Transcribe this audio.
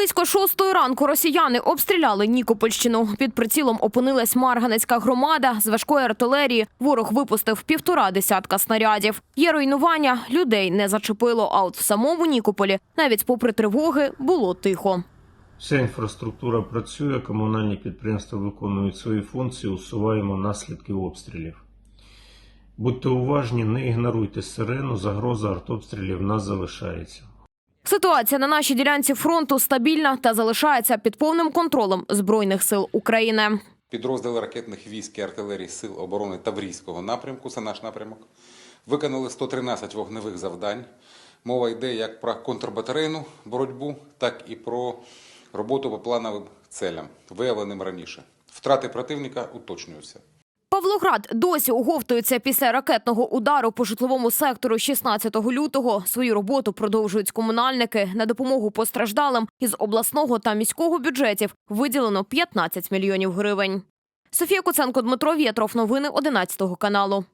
Близько шостої ранку росіяни обстріляли Нікопольщину. Під прицілом опинилась Марганецька громада з важкої артилерії. Ворог випустив півтора десятка снарядів. Є руйнування, людей не зачепило. А от в самому Нікополі, навіть попри тривоги, було тихо. Вся інфраструктура працює, комунальні підприємства виконують свої функції, усуваємо наслідки обстрілів. Будьте уважні, не ігноруйте сирену, загроза артобстрілів нас залишається. Ситуація на нашій ділянці фронту стабільна та залишається під повним контролем збройних сил України. Підрозділи ракетних військ і артилерії Сил оборони Таврійського напрямку, це наш напрямок, виконали 113 вогневих завдань. Мова йде як про контрбатарейну боротьбу, так і про роботу по плановим целям, виявленим раніше. Втрати противника уточнюються. Павлоград досі оговтується після ракетного удару по житловому сектору 16 лютого. Свою роботу продовжують комунальники. На допомогу постраждалим із обласного та міського бюджетів виділено 15 мільйонів гривень. Софія Куценко, Дмитро Вєтров. Новини 11 каналу.